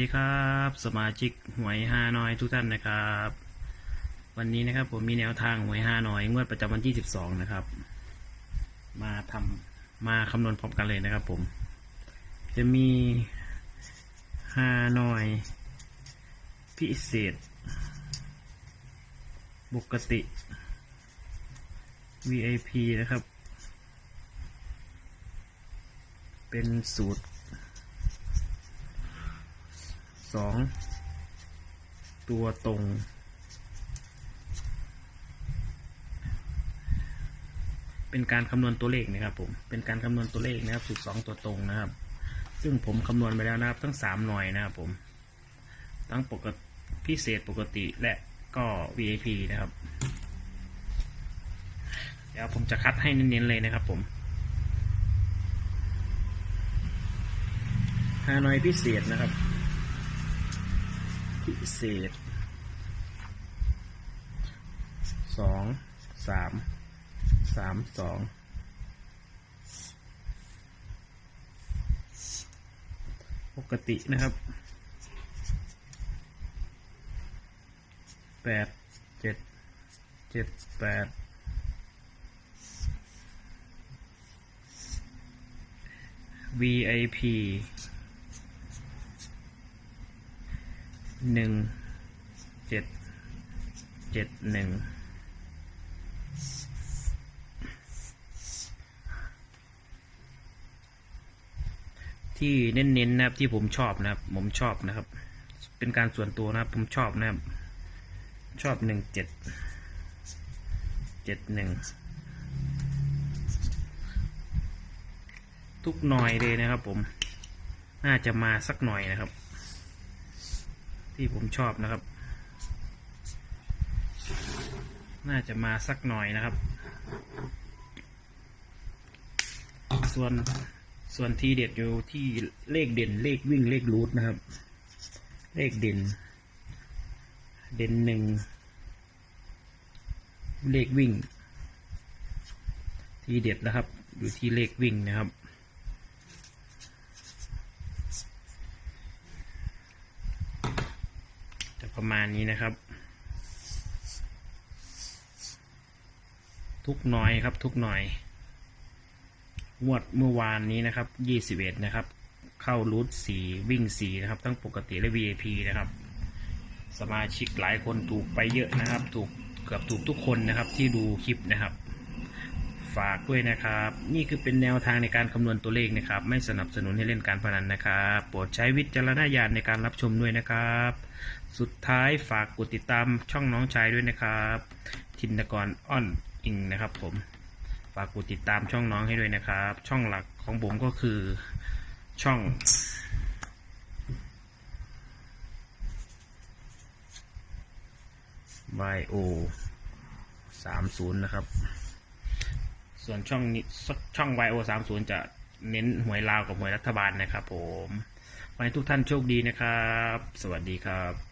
ดีครับ สมาชิกหวยฮานอยทุกท่านนะครับ วันนี้นะครับผมมีแนวทางหวยฮานอยงวดประจำวันที่สิบสองนะครับ มาทำมาคำนวณพร้อมกันเลยนะครับผม จะมีฮานอย พิเศษปกติ VIP นะครับ เป็นสูตร สองตัวตรง เป็นการคำนวณตัวเลขนะครับผม เป็นการคำนวณตัวเลขนะครับสูตรสองตัวตรงนะครับ ซึ่งผมคำนวณไปแล้วนะครับ ทั้งสามหน่วยนะครับผม ทั้งปกติพิเศษปกติและก็ VIP นะครับ เดี๋ยวผมจะคัดให้เน้นๆเลยนะครับผมฮานอยพิเศษนะครับ เศษสองสามสามสองปกตินะครับแปดเจ็ดเจ็ดแปดวีไอพี หนึ่งเจ็ดเจ็ดหนึ่งที่เน้นๆนะครับที่ผมชอบนะครับ ผมชอบนะครับ เป็นการส่วนตัวนะครับ ผมชอบนะครับ ชอบหนึ่งเจ็ดเจ็ดหนึ่งทุกหน่อยเลยนะครับผม น่าจะมาสักหน่อยนะครับ ที่ผมชอบนะครับ น่าจะมาสักหน่อยนะครับ ส่วนส่วนทีเด็ดอยู่ที่เลขเด่นเลขวิ่งเลขรูทนะครับ เลขเด่น เด่นหนึ่งเลขวิ่ง ทีเด็ดนะครับ อยู่ที่เลขวิ่งนะครับ จะ ประมาณนี้นะครับ ทุกหน่อยครับทุกหน่อยงวดเมื่อวานนี้นะครับยี่สิบเอ็ดนะครับ เข้ารูทสี่วิ่งสี่นะครับ ทั้งปกติและ VIP นะครับ สมาชิกหลายคนถูกไปเยอะนะครับ ถูกเกือบถูกทุกคนนะครับที่ดูคลิปนะครับ ฝากด้วยนะครับ นี่คือเป็นแนวทางในการคำนวณตัวเลขนะครับ ไม่สนับสนุนให้เล่นการพนันนะครับ โปรดใช้วิจารณญาณในการรับชมด้วยนะครับ สุดท้ายฝากกดติดตามช่องน้องชายด้วยนะครับ ทินกรอ้อนอิงนะครับผม ฝากกดติดตามช่องน้องให้ด้วยนะครับ ช่องหลักของผมก็คือช่อง YO สามศูนย์นะครับ ส่วนช่องนี้ช่อง YO สามศูนย์จะเน้นหวยลาวกับหวยรัฐบาลนะครับผม ขอให้ทุกท่านโชคดีนะครับ สวัสดีครับ